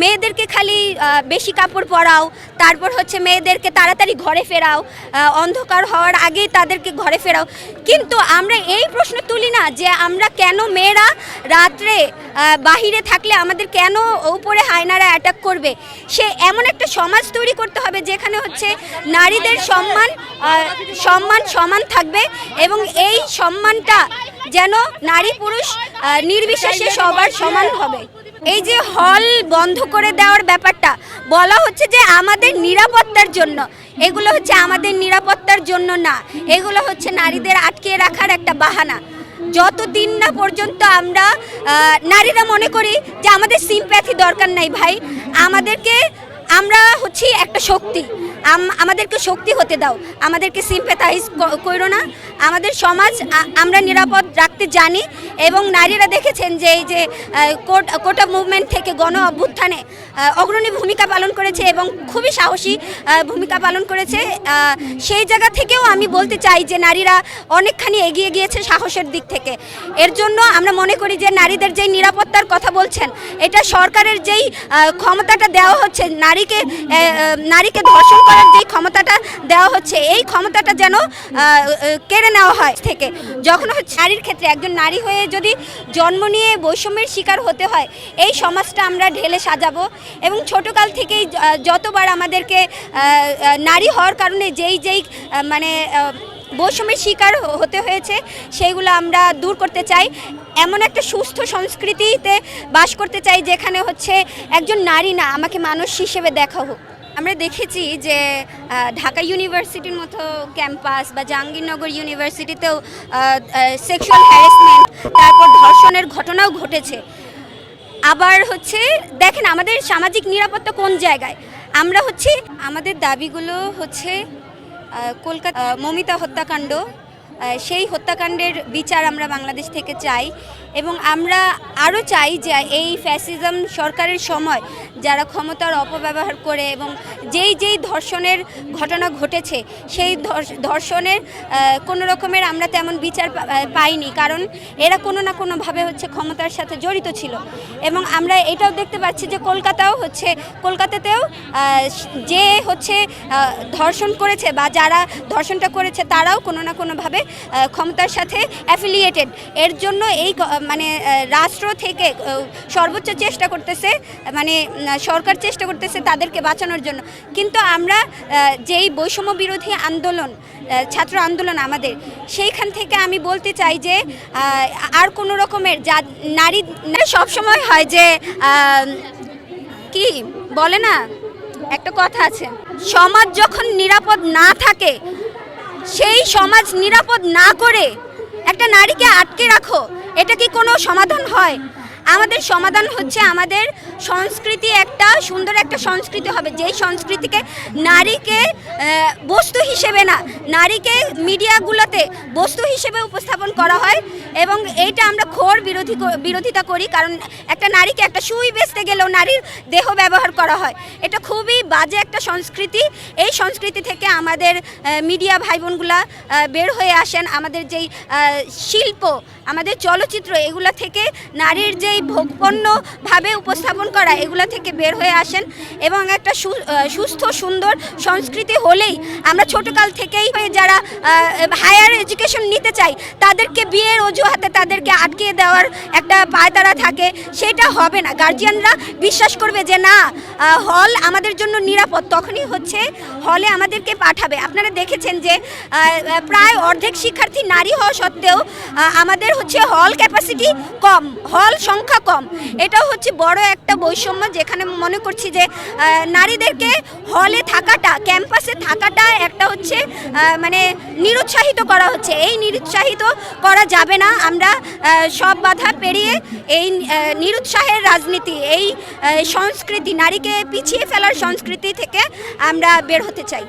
মেয়েদেরকে খালি বেশি কাপড় পরাও, তারপর হচ্ছে মেয়েদেরকে তাড়াতাড়ি ঘরে ফেরাও অন্ধকার হওয়ার আগেই তাদেরকে ঘরে ফেরাও। কিন্তু আমরা এই প্রশ্ন তুলি না যে আমরা কেন মেয়েরা রাত্রে বাহিরে থাকলে আমাদের কেন উপরে হায়নারা অ্যাটাক করবে? সে এমন একটা সমাজ তৈরি করতে হবে যেখানে হচ্ছে নারীদের সম্মান সম্মান সমান থাকবে এবং এই সম্মানটা যেন নারী পুরুষ নির্বিশেষে সবার সমান হবে। এই যে হল বন্ধ করে দেওয়ার ব্যাপারটা, বলা হচ্ছে যে আমাদের নিরাপত্তার জন্য। এগুলো হচ্ছে আমাদের নিরাপত্তার জন্য না, এগুলো হচ্ছে নারীদের আটকে রাখার একটা বাহানা। যতদিন না পর্যন্ত আমরা নারীরা মনে করি যে আমাদের সিম্প্যাথি দরকার নাই ভাই, আমাদেরকে আমরা হচ্ছি একটা শক্তি। আমাদেরকে শক্তি হতে দাও। আমাদেরকে সিম্প্যাথাইজ করো না। আমাদের সমাজ আমরা নিরাপদ রাখতে জানি এবং নারীরা দেখেছেন যে এই যে কোট, কোটা মুভমেন্ট থেকে গণ অভ্যুত্থানে অগ্রণী ভূমিকা পালন করেছে এবং খুবই সাহসী ভূমিকা পালন করেছে। সেই জায়গা থেকেও আমি বলতে চাই যে নারীরা অনেকখানি এগিয়ে গিয়েছে সাহসের দিক থেকে। এর জন্য আমরা মনে করি যে নারীদের যেই নিরাপত্তার কথা বলছেন, এটা সরকারের যেই ক্ষমতাটা দেওয়া হচ্ছে নারীকে নারীকে ধর্ষণ করার যেই ক্ষমতাটা দেওয়া হচ্ছে, এই ক্ষমতাটা যেন কেড়ে নেওয়া হয় থেকে। যখন হচ্ছে নারীর ক্ষেত্রে একজন নারী হয়ে যদি জন্ম নিয়ে বৈষম্যের শিকার হতে হয়, এই সমাজটা আমরা ঢেলে সাজাবো এবং ছোটকাল থেকেই যতবার আমাদেরকে নারী হওয়ার কারণে যেই যেই মানে বৈষম্যের শিকার হতে হয়েছে, সেইগুলো আমরা দূর করতে চাই। এমন একটা সুস্থ সংস্কৃতিতে বাস করতে চাই, যেখানে হচ্ছে একজন নারী না, আমাকে মানুষ হিসেবে দেখা হোক। আমরা দেখেছি যে ঢাকা ইউনিভার্সিটির মতো ক্যাম্পাস বা জাহাঙ্গীরনগর ইউনিভার্সিটিতেও সেক্সুয়াল হ্যারাসমেন্ট তারপর ধর্ষণের ঘটনাও ঘটেছে। আবার হচ্ছে, দেখেন আমাদের সামাজিক নিরাপত্তা কোন জায়গায়? আমরা হচ্ছে, আমাদের দাবিগুলো হচ্ছে কলকাতা মমিতা হত্যাকাণ্ড। সেই হত্যাকাণ্ডের বিচার আমরা বাংলাদেশ থেকে চাই এবং আমরা আরও চাই যে এই ফ্যাসিজম সরকারের সময় যারা ক্ষমতার অপব্যবহার করে এবং যেই যেই ধর্ষণের ঘটনা ঘটেছে, সেই ধর্ষ- ধর্ষণের কোনো রকমের আমরা তেমন বিচার পাইনি। কারণ এরা কোনো না কোনোভাবে হচ্ছে ক্ষমতার সাথে জড়িত ছিল। এবং আমরা এটাও দেখতে পাচ্ছি যে কলকাতাও হচ্ছে, কলকাতাতেও যে হচ্ছে ধর্ষণ করেছে বা যারা ধর্ষণটা করেছে তারাও কোনো না কোনোভাবে ক্ষমতার সাথে অ্যাফিলিয়েটেড এর জন্য এই মানে রাষ্ট্র থেকে সর্বোচ্চ চেষ্টা করতেছে মানে সরকার চেষ্টা করতেছে তাদেরকে বাঁচানোর জন্য। কিন্তু আমরা যেই বৈষম্য বিরোধী আন্দোলন ছাত্র আন্দোলন আমাদের, সেইখান থেকে আমি বলতে চাই যে আর কোনো রকমের যা, নারী সব সময় হয় যে কি বলে না? একটা কথা আছে। সমাজ যখন নিরাপদ না থাকে সেই সমাজ নিরাপদ না করে একটা নারীকে আটকে রাখো, এটা কি কোনো সমাধান হয়? আমাদের সমাধান হচ্ছে আমাদের সংস্কৃতি একটা সুন্দর একটা সংস্কৃতি হবে। যেই সংস্কৃতিকে নারীকে বস্তু হিসেবে না, নারীকে মিডিয়াগুলোতে বস্তু হিসেবে উপস্থাপন করা হয় এবং এইটা আমরা ঘোর বিরোধী বিরোধিতা করি। কারণ একটা নারীকে একটা সুই বেচতে গেলেও নারীর দেহ ব্যবহার করা হয়। এটা খুবই বাজে একটা সংস্কৃতি। এই সংস্কৃতি থেকে আমাদের মিডিয়া ভাই বোনগুলা বের হয়ে আসেন আমাদের যেই শিল্প, আমাদের চলচ্চিত্র, এগুলা থেকে নারীর যেই ভোগপণ্যভাবে উপস্থাপন করা, এগুলা থেকে বের হয়ে আসেন এবং একটা সুস্থ, সুন্দর সংস্কৃতি হলেই আমরা ছোটকাল থেকেই যারা হায়ার এডুকেশন নিতে চাই, তাদেরকে বিয়ের অজুহাতে তাদেরকে আটকে দেওয়ার একটা পায়তারা থাকে, সেটা হবে না। গার্জিয়ানরা বিশ্বাস করবে যে, না হল আমাদের জন্য নিরাপদ। তখনই হচ্ছে হলে আমাদেরকে পাঠাবে। আপনারা দেখেছেন যে প্রায় অর্ধেক শিক্ষার্থী নারী হওয়া সত্ত্বেও আমাদের হচ্ছে হল ক্যাপাসিটি কম হল সংখ্যা কম। এটা হচ্ছে বড় একটা বৈষম্য যেখানে মনে করছি যে নারীদেরকে হলে থাকাটা ক্যাম্পাসে থাকাটা একটা হচ্ছে মানে নিরুৎসাহিত করা হচ্ছে। এই নিরুৎসাহিত করা যাবে না। আমরা সব বাধা পেরিয়ে এই নিরুৎসাহের রাজনীতি, এই সংস্কৃতি, নারীকে পিছিয়ে ফেলার সংস্কৃতি থেকে আমরা বের হতে চাই।